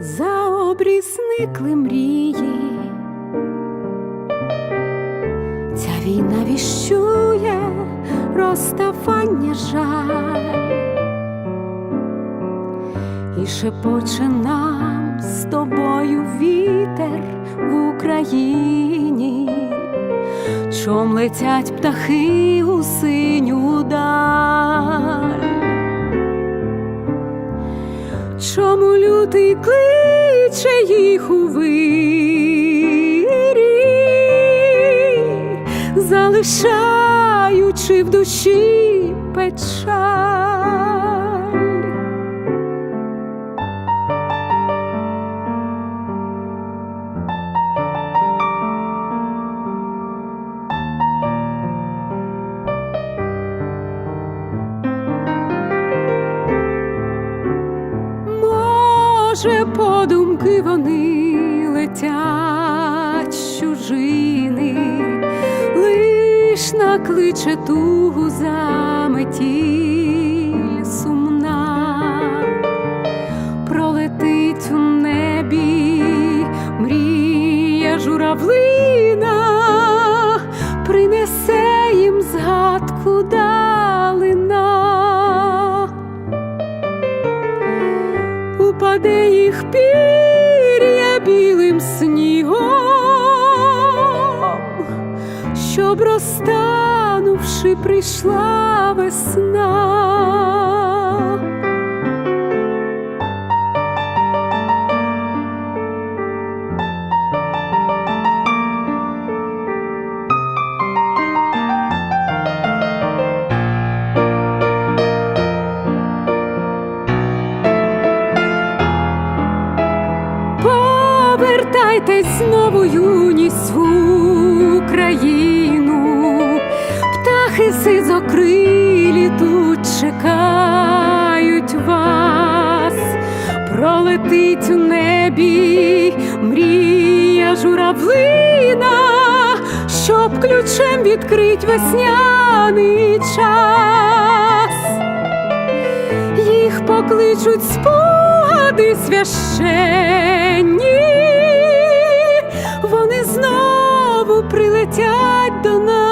і зникли мрії. Ця війна віщує розставання жаль і шепоче нам з тобою вітер в Україні, чом летять птахи у синю даль. Чому лютий кличе їх у вирі, залишаючи в душі печаль. Може, подумки вони летять чужини, лиш накличе тугу за метіль сумна, пролетить у небі мрія журавлина, принесе їм згадку далина. Упаде їх пір'я білим снігом, щоб розтанувши прийшла весна. Повертайтесь знову юність в Україну, птахи сизокрилі тут чекають вас, пролетить у небі мрія журавлина, щоб ключем відкрить весняний час. Їх покличуть спогади священні, прилетять до нас,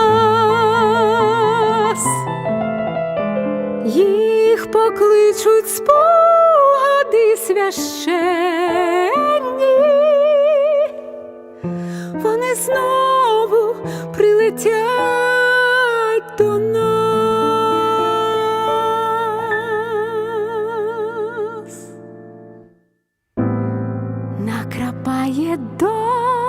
їх покличуть спогади священні, вони знову прилетять до нас. Накрапає дощ.